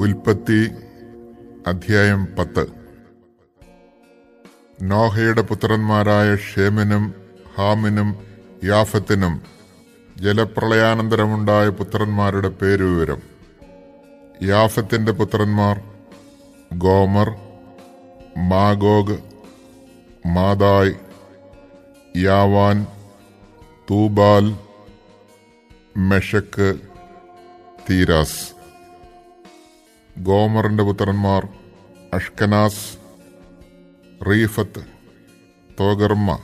ഉൽപ്പത്തി അധ്യായം പത്ത്. നോഹയുടെ പുത്രന്മാരായ ഷേമിനും ഹാമിനും യാഫത്തിനും ജലപ്രളയാനന്തരമുണ്ടായ പുത്രന്മാരുടെ പേരുവിവരം. യാഫത്തിന്റെ പുത്രന്മാർ ഗോമർ മാഗോഗ് മാതായ് യാവാൻ തൂബാൽ മെഷക്ക് തീരാസ്. ഗോമറിന്റെ പുത്രന്മാർ അഷ്കനാസ് റീഫത്ത് തോഗർമ്മ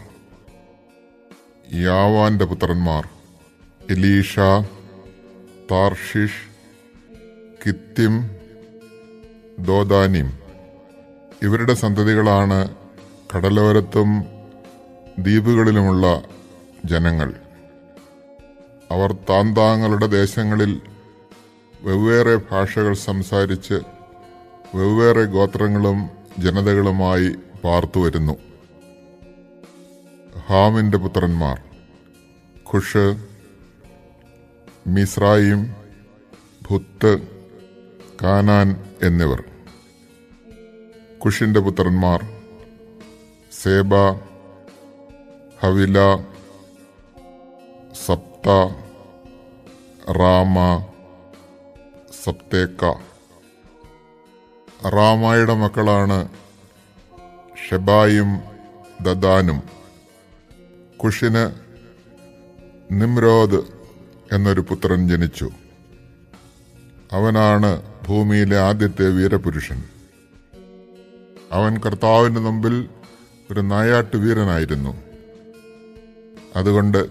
യാവാന്റെ പുത്രന്മാർ എലീഷ താർഷിഷ് കിത്തിം ദോദാനിം. ഇവരുടെ സന്തതികളാണ് കടലോരത്തും ദ്വീപുകളിലുമുള്ള ജനങ്ങൾ. അവർ താന്താങ്ങളുടെ ദേശങ്ങളിൽ വെവ്വേറെ ഭാഷകൾ സംസാരിച്ച് വെവ്വേറെ ഗോത്രങ്ങളും ജനതകളുമായി പാർത്തു വരുന്നു. ഹാമിന്റെ പുത്രന്മാർ ഖുഷ് മിസ്രായിം ഭുത്ത് കാനാൻ എന്നിവർ. കുഷിന്റെ പുത്രന്മാർ സേബ ഹവില സപ്ത റാമ സപ്തേക്ക. റാമായുടെ മക്കളാണ് ഷെബായും ദദാനും. കുഷിന് നിമ്രോദ് എന്നൊരു പുത്രൻ ജനിച്ചു. അവനാണ് ഭൂമിയിലെ ആദ്യത്തെ വീരപുരുഷൻ. അവൻ കർത്താവിന്റെ മുമ്പിൽ ഒരു നായാട്ട് വീരനായിരുന്നു. അതുകൊണ്ട്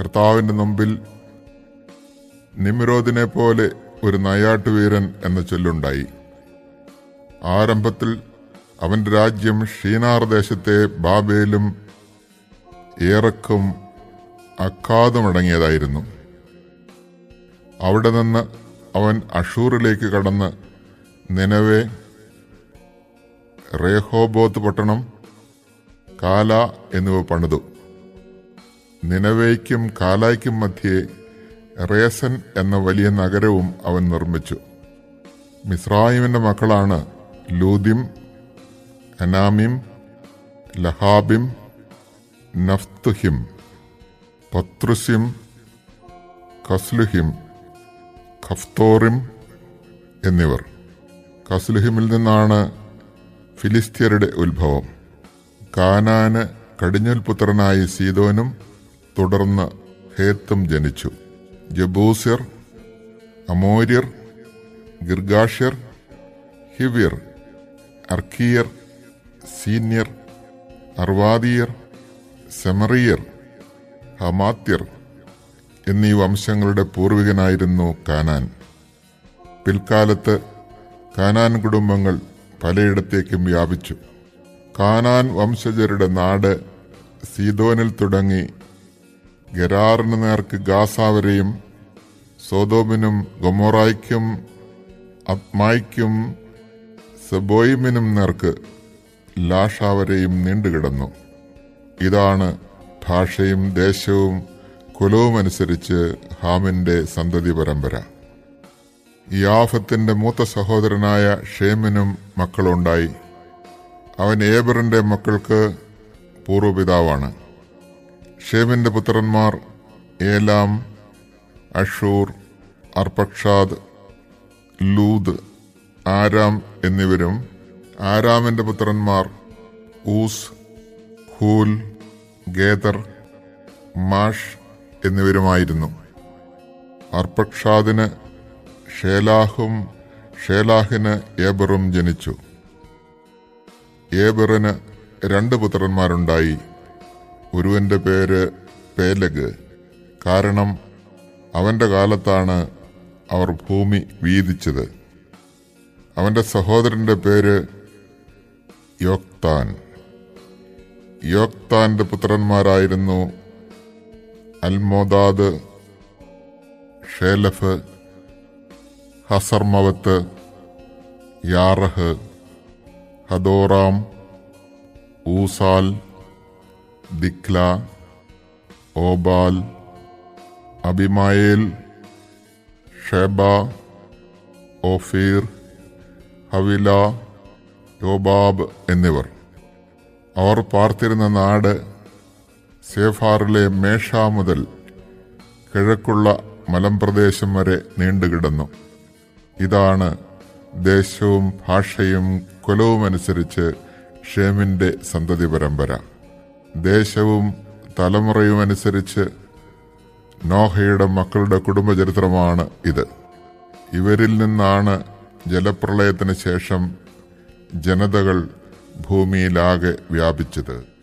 കർത്താവിന്റെ മുമ്പിൽ നിമ്രോദിനെ പോലെ ഒരു നായാട്ടുവീരൻ എന്ന ചൊല്ലുണ്ടായി. ആരംഭത്തിൽ അവന്റെ രാജ്യം ഷീനാർ ദേശത്തെ ബാബേലും ഏറക്കും അക്കാദമടങ്ങിയതായിരുന്നു. അവിടെ നിന്ന് അവൻ അഷൂറിലേക്ക് കടന്ന് നിലവെ റേഹോബോത്ത് പട്ടണം കാല എന്നിവ പണിതു. നിനവേയ്ക്കും കാലായ്ക്കും മധ്യേ റേസൻ എന്ന വലിയ നഗരവും അവൻ നിർമ്മിച്ചു. മിസ്രായിമിന്റെ മക്കളാണ് ലൂദിം അനാമിം ലഹാബിം നഫ്തുഹിം പത്രുസിം കസ്ലുഹിം ഖഫ്തോറിം എന്നിവർ. കസ്ലുഹിമിൽ നിന്നാണ് ഫിലിസ്തീയരുടെ ഉത്ഭവം. കാനാന് കടിഞ്ഞൽ പുത്രനായി സീതോനും തുടർന്ന് ഹേത്തും ജനിച്ചു. ജബൂസിർ അമോര്യർ ഗിർഗാഷ്യർ ഹിവിർ അർക്കിയർ സീനിയർ അർവാദിയർ സെമറിയർ ഹമാത്യർ എന്നീ വംശങ്ങളുടെ പൂർവികനായിരുന്നു കാനാൻ. പിൽക്കാലത്ത് കാനാൻ കുടുംബങ്ങൾ പലയിടത്തേക്കും വ്യാപിച്ചു. കാനാൻ വംശജരുടെ നാട് സീതോനിൽ തുടങ്ങി ഗരാറിന് നേർക്ക് ഗാസ വരെയും സോതോമിനും ഗൊമോറായ്ക്കും അത്മായ്ക്കും സെബോയിമിനും നേർക്ക് ലാഷ വരെയും നീണ്ടുകിടന്നു. ഇതാണ് ഭാഷയും ദേശവും കുലവും അനുസരിച്ച് ഹാമിന്റെ സന്തതി പരമ്പര. യാഫത്തിന്റെ മൂത്ത സഹോദരനായ ഷേമിനും മക്കളുണ്ടായി. അവൻ ഏബറിന്റെ മക്കൾക്ക് പൂർവപിതാവാണ്. ഷേമിന്റെ പുത്രന്മാർ Elam Asshur Arphaxad Lud Aram എന്നിവരും ആരാമിന്റെ പുത്രന്മാർ ഊസ് ഹൂൽ ഗേദർ മാഷ് എന്നിവരുമായിരുന്നു. അർപ്പക്ഷാദിന് ഷേലാഹും ഷേലാഹിന് ഏബറും ജനിച്ചു. ഏബറിന് രണ്ട് പുത്രന്മാരുണ്ടായി. ഒരുവന്റെ പേര് പേലഗ്. കാരണം അവന്റെ കാലത്താണ് അവർ ഭൂമി വീതിച്ചത്. അവന്റെ സഹോദരന്റെ പേര് യോക്താൻ. യോക്താന്റെ പുത്രന്മാരായിരുന്നു അൽമോദാദ് ഷേലഫ് ഹസർമവത്ത് യാറഹ് ഹദോറാം ഊസാൽ ദിക്ല ഓബാൽ അബിമായേൽ ഷെബ ഓഫീർ ഹവില യോബാബ് എന്നിവർ. അവർ പാർത്തിരുന്ന നാട് സേഫാറിലെ മേഷ മുതൽ കിഴക്കുള്ള മലമ്പ്രദേശം വരെ നീണ്ടുകിടന്നു. ഇതാണ് ദേശവും ഭാഷയും കുലവുമനുസരിച്ച് ഷേമിന്റെ സന്തതി പരമ്പര. ദേശവും തലമുറയും അനുസരിച്ച് നോഹയുടെ മക്കളുടെ കുടുംബചരിത്രമാണ് ഇത്. ഇവരിൽ നിന്നാണ് ജലപ്രളയത്തിന് ശേഷം ജനതകൾ ഭൂമിയിലാകെ വ്യാപിച്ചത്.